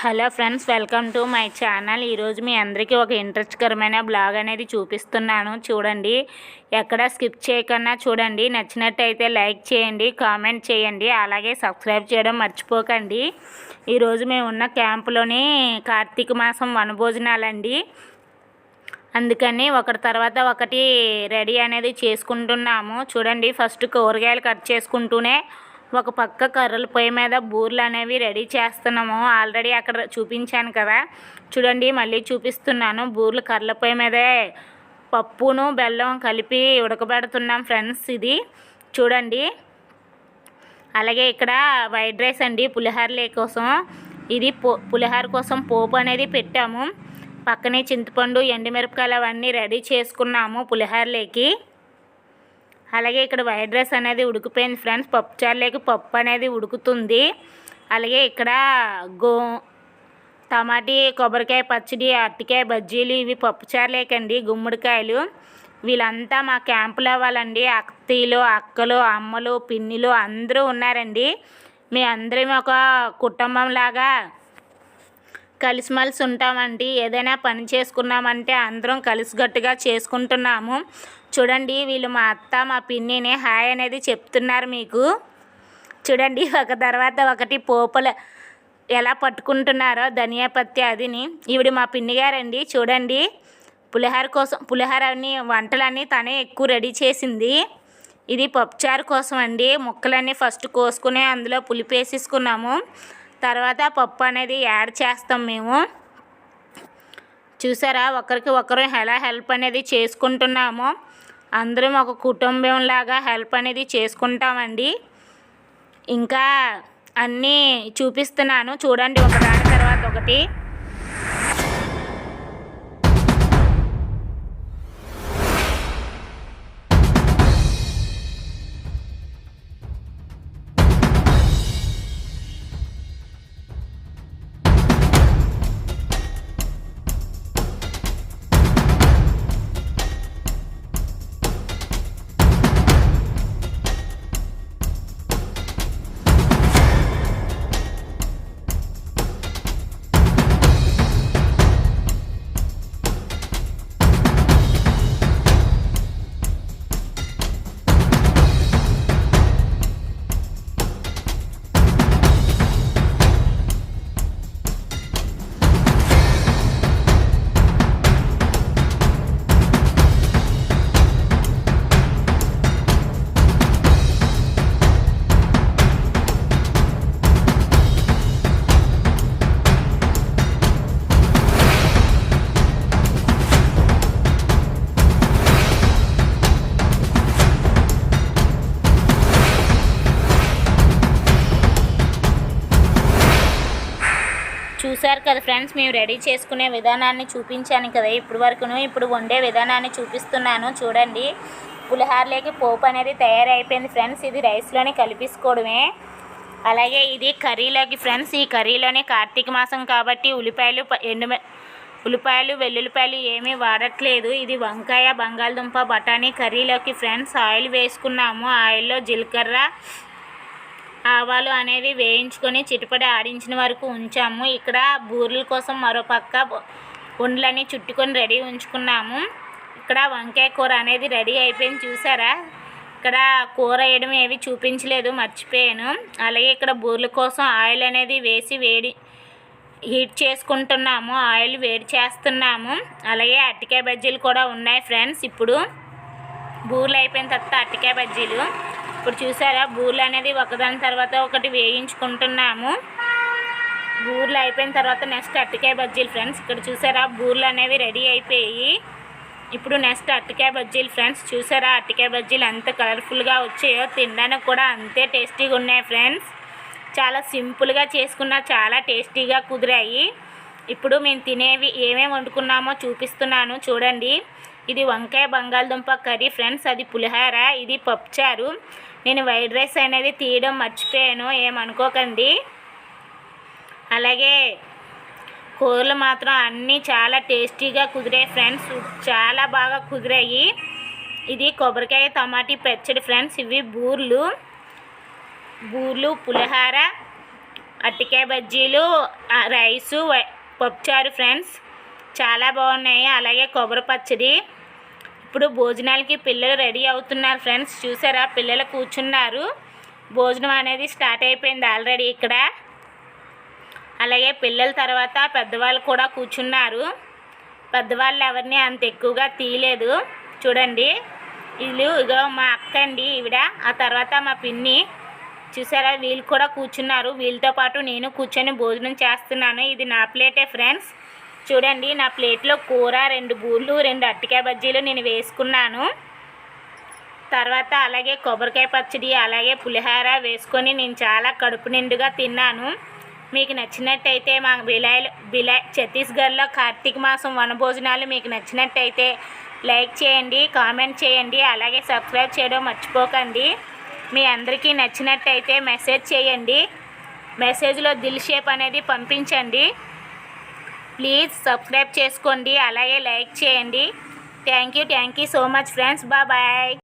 Hello friends welcome to my channel. ఈరోజు మీ అందరికీ ఒక ఇంట్రెస్ట్కరమైన బ్లాగ్ అనేది చూపిస్తున్నాను. చూడండి ఎక్కడ స్కిప్ చేయకుండా చూడండి. నచ్చినట్టయితే లైక్ చేయండి కామెంట్ చేయండి అలాగే సబ్స్క్రైబ్ చేయడం మర్చిపోకండి. ఈరోజు మేము ఉన్న క్యాంపులోని కార్తీక మాసం వనభోజనాలండి. అందుకని ఒకటి తర్వాత ఒకటి రెడీ అనేది చేసుకుంటున్నాము. చూడండి ఫస్ట్ కూరగాయలు కట్ చేసుకుంటూనే ఒక పక్క కర్రల పొయ్యి మీద బూర్లు అనేవి రెడీ చేస్తున్నాము. ఆల్రెడీ అక్కడ చూపించాను కదా. చూడండి మళ్ళీ చూపిస్తున్నాను. బూర్లు కర్రల పొయ్యి మీదే పప్పును బెల్లం కలిపి ఉడకబెడుతున్నాం ఫ్రెండ్స్ ఇది. చూడండి. అలాగే ఇక్కడ వైట్ రైస్ అండి పులిహోర కోసం. ఇది పో పులిహోర కోసం పోపు అనేది పెట్టాము. పక్కనే చింతపండు ఎండుమిరపకాయలు అవన్నీ రెడీ చేసుకున్నాము పులిహారలేకి. అలాగే ఇక్కడ వైట్ రైస్ అనేది ఉడికిపోయింది ఫ్రెండ్స్. పప్పుచారులోకి పప్పు అనేది ఉడుకుతుంది. అలాగే ఇక్కడ గో టమాటీ కొబ్బరికాయ పచ్చడి అరటికాయ బజ్జీలు ఇవి పప్పుచారులేకండి గుమ్మడికాయలు. వీళ్ళంతా మా క్యాంపులో వాళ్ళండి అత్తయ్యలు అక్కలు అమ్మలు పిన్నిలు అందరూ ఉన్నారండి. మీ అందరం ఒక కుటుంబం లాగా కలిసిమలిసి ఉంటామండి ఏదైనా పని చేసుకున్నామంటే అందరం కలిసిగట్టుగా చేసుకుంటున్నాము. చూడండి వీళ్ళు మా అత్త మా పిన్నిని హాయ్ అనేది చెప్తున్నారు మీకు. చూడండి ఒక తర్వాత ఒకటి పోపుల ఎలా పట్టుకుంటున్నారో ధనియా పత్తి అదిని. ఈవిడ మా పిన్ని గారండి చూడండి. పులిహోర కోసం పులిహోర అన్ని వంటలన్నీ తనే ఎక్కువ రెడీ చేసింది. ఇది పప్పుచారు కోసం అండి ముక్కలన్నీ ఫస్ట్ కోసుకుని అందులో పులిపేసేసుకున్నాము. తర్వాత పప్పు అనేది యాడ్ చేస్తాం మేము. చూసారా? ఒకరికి ఒకరు ఎలా హెల్ప్ అనేది చేసుకుంటున్నామో. అందరం ఒక కుటుంబం లాగా హెల్ప్ అనేది చేసుకుంటామండి. ఇంకా అన్నీ చూపిస్తున్నాను. చూడండి ఒకదాని తర్వాత ఒకటి. చూశారు కదా ఫ్రెండ్స్ మేము రెడీ చేసుకునే విధానాన్ని చూపించాను కదా. ఇప్పుడు వరకును ఇప్పుడు వండే విధానాన్ని చూపిస్తున్నాను. చూడండి. పులిహారలోకి పోపు అనేది తయారైపోయింది ఫ్రెండ్స్. ఇది రైస్లోనే కలిపేసుకోవడమే. అలాగే ఇది కర్రీలోకి ఫ్రెండ్స్. ఈ కర్రీలోనే కార్తీక మాసం కాబట్టి ఉల్లిపాయలు ఎండు ఉల్లిపాయలు వెల్లుల్లిపాయలు ఏమీ వాడట్లేదు. ఇది వంకాయ బంగాళదుంప బఠానీ కర్రీలోకి ఫ్రెండ్స్. ఆయిల్ వేసుకున్నాము. ఆయిల్లో జీలకర్ర ఆవాలు అనేవి వేయించుకొని చిటపడి ఆడించిన వరకు ఉంచాము. ఇక్కడ బూరెల కోసం మరో పక్క ఉండలని చుట్టుకొని రెడీ ఉంచుకున్నాము. ఇక్కడ వంకాయ కూర అనేది రెడీ అయిపోయింది. చూసారా? ఇక్కడ కూర వేయడం ఏవి చూపించలేదు మర్చిపోయాను. అలాగే ఇక్కడ బూరెల కోసం ఆయిల్ అనేది వేసి వేడి హీట్ చేసుకుంటున్నాము. ఆయిల్ వేడి చేస్తున్నాము. అలాగే అట్టికాయ బజ్జీలు కూడా ఉన్నాయి ఫ్రెండ్స్. ఇప్పుడు బూరెలు అయిపోయిన తర్వాత అట్టికాయ బజ్జీలు. ఇప్పుడు చూసారా? బూరెలు అనేది ఒకదాని తర్వాత ఒకటి వేయించుకుంటున్నాము. బూరెలు అయిపోయిన తర్వాత నెక్స్ట్ అట్టకాయ బజ్జీలు ఫ్రెండ్స్. ఇక్కడ చూసారా? బూరెలు అనేవి రెడీ అయిపోయి ఇప్పుడు నెక్స్ట్ అట్టకాయ బజ్జీలు ఫ్రెండ్స్. చూసారా? అరటికాయ బజ్జీలు ఎంత కలర్ఫుల్గా వచ్చాయో తినడానికి కూడా అంతే టేస్టీగా ఉన్నాయి ఫ్రెండ్స్. చాలా సింపుల్గా చేసుకున్న చాలా టేస్టీగా కుదిరాయి. ఇప్పుడు మేము తినేవి ఏమేమి వండుకున్నామో చూపిస్తున్నాను. చూడండి. ఇది వంకాయ బంగాళదుంప కర్రీ ఫ్రెండ్స్ అది పులిహోర ఇది పప్పుచారు. నేను వైట్ రైస్ అనేది తీయడం మర్చిపోయాను ఏమనుకోకండి. అలాగే కూరలు మాత్రం అన్నీ చాలా టేస్టీగా కుదిరాయి ఫ్రెండ్స్ చాలా బాగా కుదిరాయి. ఇది కొబ్బరికాయ టమాటీ పచ్చడి ఫ్రెండ్స్ ఇవి బూర్లు. బూర్లు పులిహార అట్టికాయ బజ్జీలు రైసు వై- పప్పుచారు ఫ్రెండ్స్. చాలా బాగున్నాయి అలాగే కొబ్బరి పచ్చడి. ఇప్పుడు భోజనాలకి పిల్లలు రెడీ అవుతున్నారు ఫ్రెండ్స్. చూసారా? పిల్లలు కూర్చున్నారు. భోజనం అనేది స్టార్ట్ అయిపోయింది ఆల్రెడీ ఇక్కడ. అలాగే పిల్లల తర్వాత పెద్దవాళ్ళు కూడా కూర్చున్నారు. పెద్దవాళ్ళు ఎవరిని అంత ఎక్కువగా తీయలేదు. చూడండి. వీళ్ళు ఇగో మా అక్క అండి ఈవిడ. ఆ తర్వాత మా పిన్ని. చూసారా? వీళ్ళు కూడా కూర్చున్నారు. వీళ్ళతో పాటు నేను కూర్చొని భోజనం చేస్తున్నాను. ఇది నా ప్లేటే ఫ్రెండ్స్. చూడండి నా ప్లేట్లో కూర రెండు బూళ్ళు రెండు అట్టికాయ బజ్జీలు నేను వేసుకున్నాను. తర్వాత అలాగే కొబ్బరికాయ పచ్చడి అలాగే పులిహార వేసుకొని నేను చాలా కడుపు నిండుగా తిన్నాను. మీకు నచ్చినట్టయితే మా బిలాయ్ బిలాయ్ ఛత్తీస్గఢ్లో కార్తీక మాసం వనభోజనాలు మీకు నచ్చినట్టయితే లైక్ చేయండి కామెంట్ చేయండి అలాగే సబ్స్క్రైబ్ చేయడం మర్చిపోకండి. మీ అందరికీ నచ్చినట్టయితే మెసేజ్ చేయండి. మెసేజ్లో దిల్ షేప్ అనేది పంపించండి. ప్లీజ్ సబ్స్క్రైబ్ చేసుకోండి అలాగే లైక్ చేయండి. Thank you thank you so much friends bye